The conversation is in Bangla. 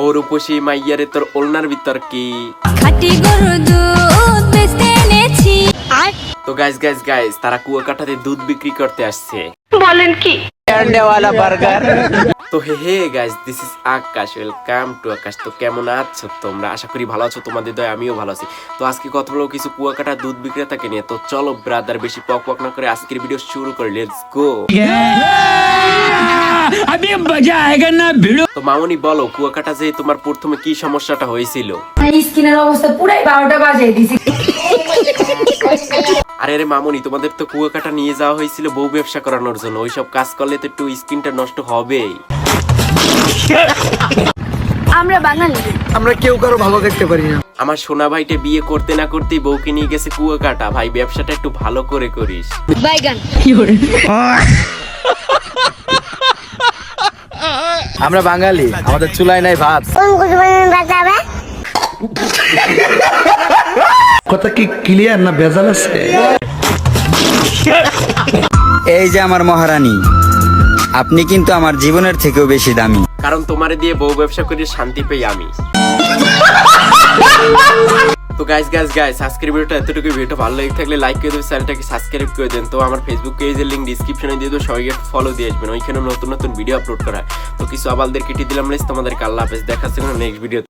ও রূপসী মাইয়ারে তোর ওলনার ভিতর কি খাটি গরু দুধ বেচতে এনেছি তো গাইস গাইস গাইস তারা কুয়াকাটাতে দুধ বিক্রি করতে আসছে বলেন কি তো hey hey guys this is Akash welcome to Akash তো কেমন আছো তোমরা? আশা করি ভালো আছো তোমাদের দয় আমিও ভালো আছি। তো আজকে কথা বলব কিছু কুয়াকাটা দুধ বিক্রেতাকে নিয়ে। তো চলো ব্রাদার বেশি পক পক না করে আজকের ভিডিও শুরু করি। লেটস গো মজা না ভিড়ো। তো বলো কুয়াকাটা যে তোমার প্রথমে কি সমস্যাটা হয়েছিল? স্কিনের অবস্থা পুরাই 12টা দিছি। আরে তোমাদের তো কুয়াকাটা নিয়ে যাওয়া হয়েছিল বউ ব্যবসা করানোর জন্য। ওইসব কাজ করলে তো একটু স্কিনটা নষ্ট হবেই। আমরা বাঙালি। আমরা কেউ কারও ভালো দেখতে পারি না। আমার সোনা ভাইটা বিয়ে করতে না করতেই বউকে নিয়ে গেছে কুয়াকাটা। ভাই ব্যবসাটা একটু ভালো করে করিস। বাইগান। আমরা বাঙালি আমাদের চুলায় নাই ভাত। কথা কি ক্লিয়ার না বেজাল আছে? এই যে আমার মহারানী আপনি কিন্তু আমার জীবনের থেকেও বেশি দামি। কারণ তোমার দিয়ে বউ ব্যবসা করে শান্তি পেয়ে আমি। তো গাইজ গাইজ গাইজ আজকের ভিডিওটা এতটুকু ভিডিওটা ভালো লেগে থাকলে লাইক করে দেবেন, চ্যানেলটাকে সাবস্ক্রাইব করে দেন তো আমার ফেসবুক পেজের লিঙ্ক ডিসক্রিপশনে দিয়ে দেবো, সবাইকে ফলো দিয়ে আসবেন। ওইখানে নতুন নতুন ভিডিও আপলোড করা তো কিছু আবালদের কেটে দিলাম লিস্ট তোমাদেরকে আল্লাহ হাফেজ, দেখাচ্ছে নেক্সট ভিডিও